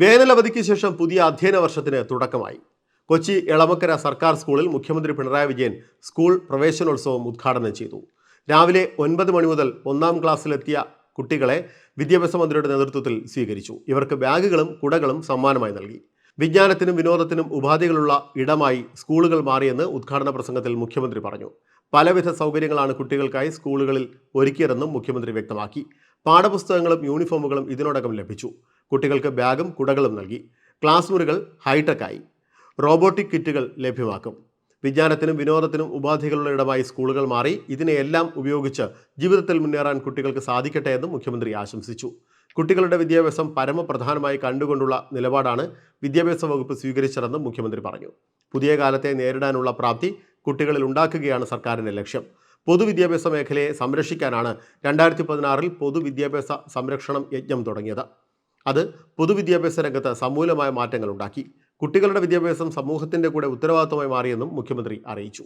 വേനലവധിക്ക് ശേഷം പുതിയ അധ്യയന വർഷത്തിന് തുടക്കമായി. കൊച്ചി എളമക്കര സർക്കാർ സ്കൂളിൽ മുഖ്യമന്ത്രി പിണറായി വിജയൻ സ്കൂൾ പ്രവേശനോത്സവം ഉദ്ഘാടനം ചെയ്തു. രാവിലെ ഒൻപത് മണി മുതൽ ഒന്നാം ക്ലാസ്സിലെത്തിയ കുട്ടികളെ വിദ്യാഭ്യാസ മന്ത്രിയുടെ നേതൃത്വത്തിൽ സ്വീകരിച്ചു. ഇവർക്ക് ബാഗുകളും കുടകളും സമ്മാനമായി നൽകി. വിജ്ഞാനത്തിനും വിനോദത്തിനും ഉപാധികളുള്ള ഇടമായി സ്കൂളുകൾ മാറിയെന്ന് ഉദ്ഘാടന പ്രസംഗത്തിൽ മുഖ്യമന്ത്രി പറഞ്ഞു. പലവിധ സൗകര്യങ്ങളാണ് കുട്ടികൾക്കായി സ്കൂളുകളിൽ ഒരുക്കിയതെന്നും മുഖ്യമന്ത്രി വ്യക്തമാക്കി. പാഠപുസ്തകങ്ങളും യൂണിഫോമുകളും ഇതിനോടകം ലഭിച്ചു. കുട്ടികൾക്ക് ബാഗും കുടകളും നൽകി. ക്ലാസ് മുറികൾ ഹൈടെക്കായി. റോബോട്ടിക് കിറ്റുകൾ ലഭ്യമാക്കും. വിജ്ഞാനത്തിനും വിനോദത്തിനും ഉപാധികളുള്ള ഇടമായി സ്കൂളുകൾ മാറി ഇതിനെയെല്ലാം ഉപയോഗിച്ച് ജീവിതത്തിൽ മുന്നേറാൻ കുട്ടികൾക്ക് സാധിക്കട്ടെ എന്നും മുഖ്യമന്ത്രി ആശംസിച്ചു. കുട്ടികളുടെ വിദ്യാഭ്യാസം പരമപ്രധാനമായി കണ്ടുകൊണ്ടുള്ള നിലപാടാണ് വിദ്യാഭ്യാസ വകുപ്പ് സ്വീകരിച്ചതെന്നും മുഖ്യമന്ത്രി പറഞ്ഞു. പുതിയ കാലത്തെ നേരിടാനുള്ള പ്രാപ്തി കുട്ടികളിൽ ഉണ്ടാക്കുകയാണ് സർക്കാരിന്റെ ലക്ഷ്യം. പൊതുവിദ്യാഭ്യാസ മേഖലയെ സംരക്ഷിക്കാനാണ് രണ്ടായിരത്തി പതിനാറിൽ പൊതുവിദ്യാഭ്യാസ സംരക്ഷണം യജ്ഞം തുടങ്ങിയത്. അത് പൊതുവിദ്യാഭ്യാസ രംഗത്ത് സമൂലമായ മാറ്റങ്ങൾ ഉണ്ടാക്കി കുട്ടികളുടെ വിദ്യാഭ്യാസം സമൂഹത്തിന്റെ കൂടെ ഉത്തരവാദിത്തമായി മാറിയെന്നും മുഖ്യമന്ത്രി അറിയിച്ചു.